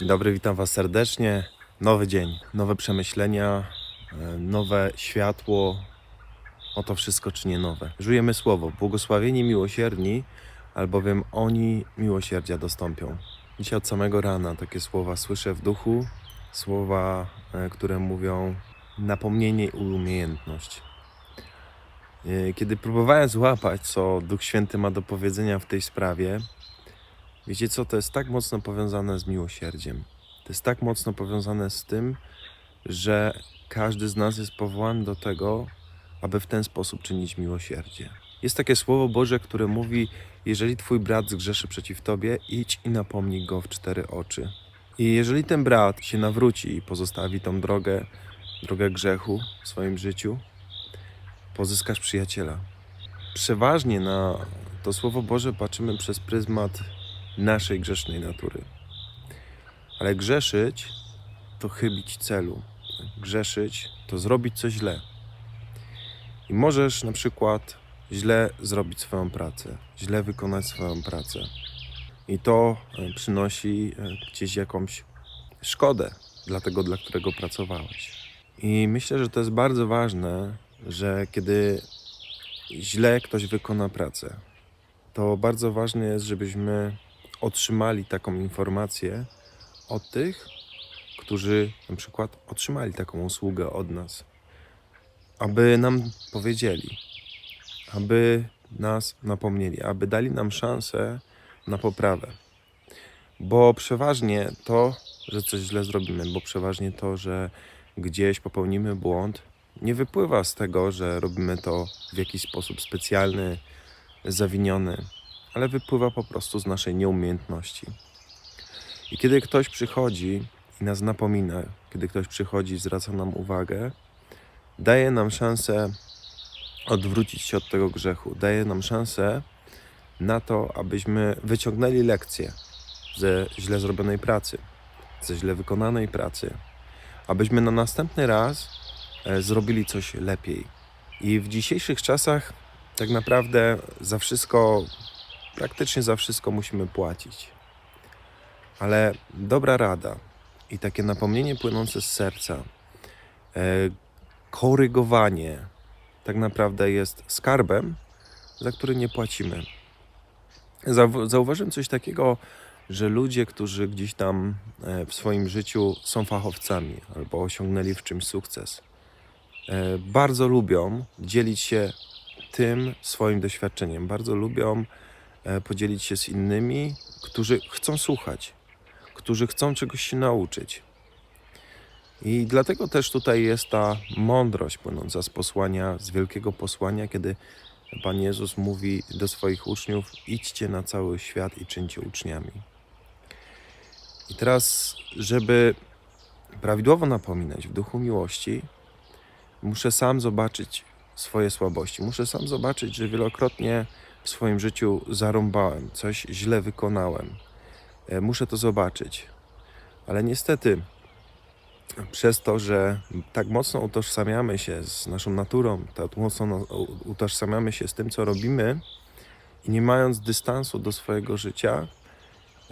Dzień dobry, witam Was serdecznie. Nowy dzień, nowe przemyślenia, e, nowe światło. Oto wszystko czynię nowe. Żyjemy słowo. Błogosławieni miłosierni, albowiem oni miłosierdzia dostąpią. Dzisiaj od samego rana takie słowa słyszę w duchu. Słowa, e, które mówią napomnienie i umiejętność. E, Kiedy próbowałem złapać, co Duch Święty ma do powiedzenia w tej sprawie, Wiecie co, to jest tak mocno powiązane z miłosierdziem. To jest tak mocno powiązane z tym, że każdy z nas jest powołany do tego, aby w ten sposób czynić miłosierdzie. Jest takie słowo Boże, które mówi: Jeżeli twój brat zgrzeszy przeciw tobie, idź i napomnij go w cztery oczy. I jeżeli ten brat się nawróci i pozostawi tą drogę, drogę grzechu w swoim życiu, pozyskasz przyjaciela. Przeważnie na to słowo Boże patrzymy przez pryzmat naszej grzesznej natury. Ale grzeszyć to chybić celu. Grzeszyć to zrobić coś źle. I możesz na przykład źle zrobić swoją pracę, źle wykonać swoją pracę. I to e, przynosi e, gdzieś jakąś szkodę dla tego, dla którego pracowałeś. I myślę, że to jest bardzo ważne, że kiedy źle ktoś wykona pracę, to bardzo ważne jest, żebyśmy otrzymali taką informację od tych, którzy na przykład otrzymali taką usługę od nas, aby nam powiedzieli, aby nas napomnieli, aby dali nam szansę na poprawę. Bo przeważnie to, że coś źle zrobimy, bo przeważnie to, że gdzieś popełnimy błąd, nie wypływa z tego, że robimy to w jakiś sposób specjalny, zawiniony, ale wypływa po prostu z naszej nieumiejętności. I kiedy ktoś przychodzi i nas napomina, kiedy ktoś przychodzi zwraca nam uwagę, daje nam szansę odwrócić się od tego grzechu, daje nam szansę na to, abyśmy wyciągnęli lekcję ze źle zrobionej pracy, ze źle wykonanej pracy, abyśmy na następny raz e, zrobili coś lepiej. I w dzisiejszych czasach tak naprawdę za wszystko praktycznie za wszystko musimy płacić. Ale dobra rada i takie napomnienie płynące z serca, e, korygowanie tak naprawdę jest skarbem, za który nie płacimy. Zau- Zauważyłem coś takiego, że ludzie, którzy gdzieś tam e, w swoim życiu są fachowcami albo osiągnęli w czymś sukces, e, bardzo lubią dzielić się tym swoim doświadczeniem. Bardzo lubią podzielić się z innymi, którzy chcą słuchać, którzy chcą czegoś się nauczyć. I dlatego też tutaj jest ta mądrość płynąca z posłania, z wielkiego posłania, kiedy Pan Jezus mówi do swoich uczniów: idźcie na cały świat i czyńcie uczniami. I teraz, żeby prawidłowo napominać w duchu miłości, muszę sam zobaczyć swoje słabości. Muszę sam zobaczyć, że wielokrotnie w swoim życiu zarąbałem, coś źle wykonałem. E, Muszę to zobaczyć. Ale niestety, przez to, że tak mocno utożsamiamy się z naszą naturą, tak mocno no- utożsamiamy się z tym, co robimy, i nie mając dystansu do swojego życia,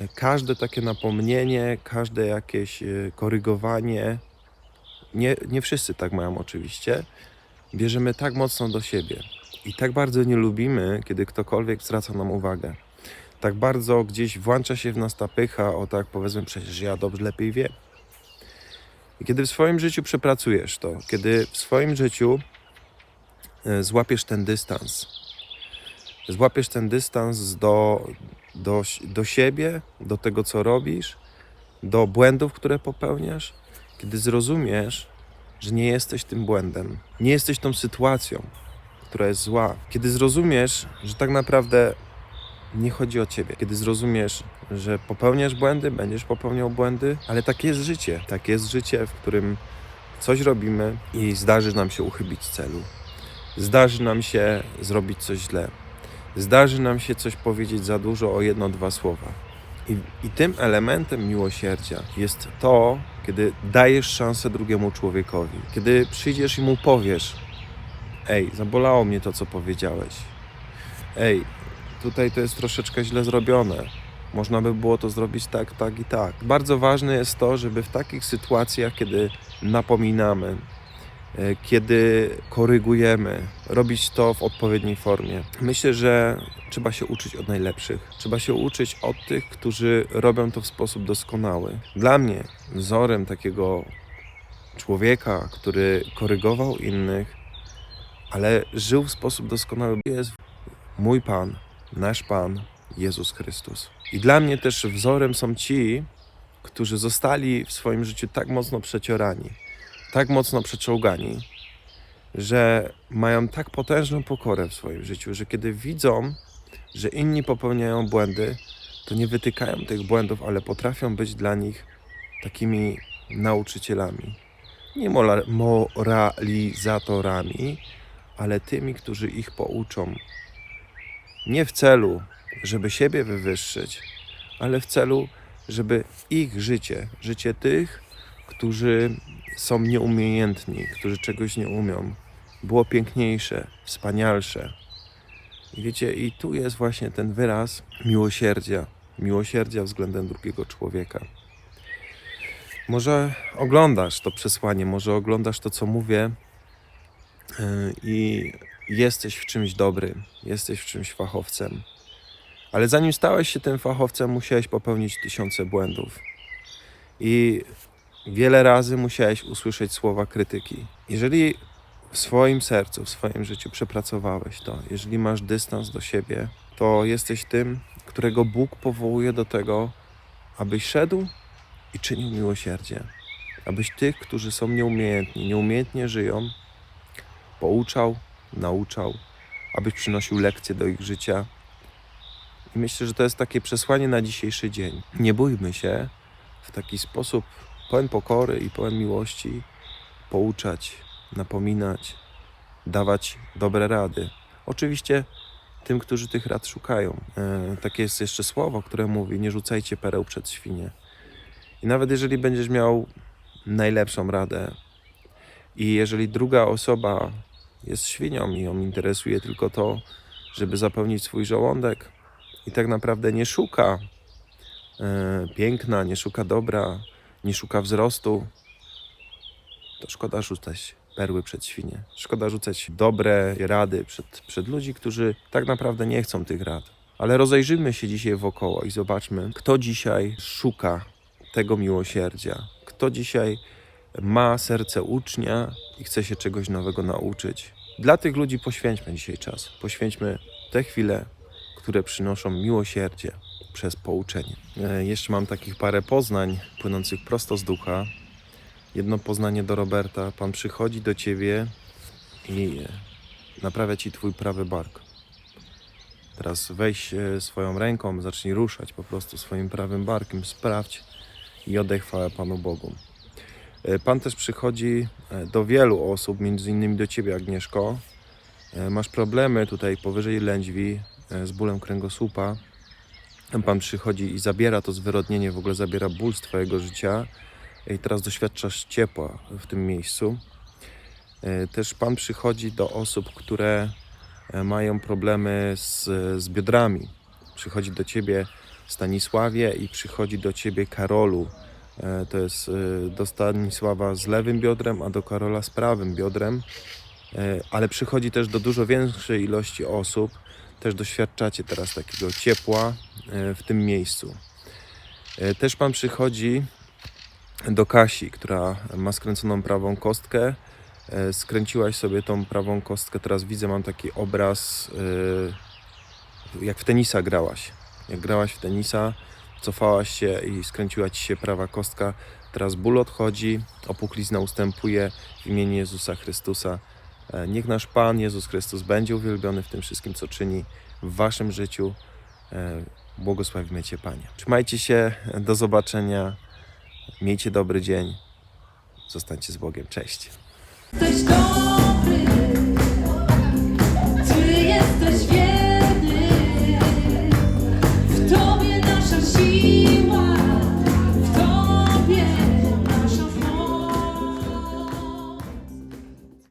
e, każde takie napomnienie, każde jakieś e, korygowanie, nie, nie wszyscy tak mają oczywiście, bierzemy tak mocno do siebie. I tak bardzo nie lubimy, kiedy ktokolwiek zwraca nam uwagę. Tak bardzo gdzieś włącza się w nas ta pycha, o tak powiedzmy, przecież ja dobrze lepiej wiem. I kiedy w swoim życiu przepracujesz to, kiedy w swoim życiu e, złapiesz ten dystans, złapiesz ten dystans do, do, do siebie, do tego, co robisz, do błędów, które popełniasz, kiedy zrozumiesz, że nie jesteś tym błędem, nie jesteś tą sytuacją, która jest zła. Kiedy zrozumiesz, że tak naprawdę nie chodzi o ciebie, kiedy zrozumiesz, że popełniasz błędy, będziesz popełniał błędy, ale takie jest życie. Tak jest życie, w którym coś robimy i zdarzy nam się uchybić celu. Zdarzy nam się zrobić coś źle. Zdarzy nam się coś powiedzieć za dużo o jedno, dwa słowa. I, I tym elementem miłosierdzia jest to, kiedy dajesz szansę drugiemu człowiekowi. Kiedy przyjdziesz i mu powiesz: Ej, zabolało mnie to, co powiedziałeś. Ej, tutaj to jest troszeczkę źle zrobione. Można by było to zrobić tak, tak i tak. Bardzo ważne jest to, żeby w takich sytuacjach, kiedy napominamy, e, kiedy korygujemy, robić to w odpowiedniej formie. Myślę, że trzeba się uczyć od najlepszych. Trzeba się uczyć od tych, którzy robią to w sposób doskonały. Dla mnie wzorem takiego człowieka, który korygował innych, ale żył w sposób doskonały, jest mój Pan, nasz Pan, Jezus Chrystus. I dla mnie też wzorem są ci, którzy zostali w swoim życiu tak mocno przeciorani, tak mocno przeczołgani, że mają tak potężną pokorę w swoim życiu, że kiedy widzą, że inni popełniają błędy, to nie wytykają tych błędów, ale potrafią być dla nich takimi nauczycielami. Nie moralizatorami, ale tymi, którzy ich pouczą. Nie w celu, żeby siebie wywyższyć, ale w celu, żeby ich życie, życie tych, którzy są nieumiejętni, którzy czegoś nie umią, było piękniejsze, wspanialsze. I wiecie, i tu jest właśnie ten wyraz miłosierdzia, miłosierdzia względem drugiego człowieka. Może oglądasz to przesłanie, może oglądasz to, co mówię i jesteś w czymś dobry, jesteś w czymś fachowcem. Ale zanim stałeś się tym fachowcem, musiałeś popełnić tysiące błędów. I wiele razy musiałeś usłyszeć słowa krytyki. Jeżeli w swoim sercu, w swoim życiu przepracowałeś to, jeżeli masz dystans do siebie, to jesteś tym, którego Bóg powołuje do tego, abyś szedł i czynił miłosierdzie. Abyś tych, którzy są nieumiejętni, nieumiejętnie żyją, pouczał, nauczał, abyś przynosił lekcje do ich życia. I myślę, że to jest takie przesłanie na dzisiejszy dzień. Nie bójmy się w taki sposób pełen pokory i pełen miłości pouczać, napominać, dawać dobre rady. Oczywiście tym, którzy tych rad szukają. E, takie jest jeszcze słowo, które mówi: Nie rzucajcie pereł przed świnie. I nawet jeżeli będziesz miał najlepszą radę, i jeżeli druga osoba jest świnią i ją interesuje tylko to, żeby zapełnić swój żołądek i tak naprawdę nie szuka e, piękna, nie szuka dobra, nie szuka wzrostu, to szkoda rzucać perły przed świnie. Szkoda rzucać dobre rady przed, przed ludzi, którzy tak naprawdę nie chcą tych rad. Ale rozejrzyjmy się dzisiaj wokoło i zobaczmy, kto dzisiaj szuka tego miłosierdzia, kto dzisiaj ma serce ucznia i chce się czegoś nowego nauczyć. Dla tych ludzi poświęćmy dzisiaj czas. Poświęćmy te chwile, które przynoszą miłosierdzie przez pouczenie. E, Jeszcze mam takich parę poznań płynących prosto z ducha. Jedno poznanie do Roberta. Pan przychodzi do ciebie i naprawia ci twój prawy bark. Teraz weź swoją ręką, zacznij ruszać po prostu swoim prawym barkiem. Sprawdź i oddaj Panu Bogu. E, Pan też przychodzi e, do wielu osób, między innymi do Ciebie, Agnieszko. E, Masz problemy tutaj powyżej lędźwi z bólem kręgosłupa. Pan przychodzi i zabiera to zwyrodnienie, w ogóle zabiera ból z Twojego życia i teraz doświadczasz ciepła w tym miejscu. Też Pan przychodzi do osób, które mają problemy z, z biodrami. Przychodzi do Ciebie Stanisławie i przychodzi do Ciebie Karolu. E, To jest e, do Stanisława z lewym biodrem, a do Karola z prawym biodrem. E, Ale przychodzi też do dużo większej ilości osób. Też doświadczacie teraz takiego ciepła w tym miejscu. Też Pan przychodzi do Kasi, która ma skręconą prawą kostkę. Skręciłaś sobie tą prawą kostkę. Teraz widzę, mam taki obraz, jak w tenisa grałaś. Jak grałaś w tenisa, cofałaś się i skręciła ci się prawa kostka. Teraz ból odchodzi, opuklizna ustępuje w imieniu Jezusa Chrystusa. E, Niech nasz Pan Jezus Chrystus będzie uwielbiony w tym wszystkim, co czyni w waszym życiu. E, Błogosławimy Cię, Panie. Trzymajcie się, do zobaczenia. Miejcie dobry dzień. Zostańcie z Bogiem. Cześć.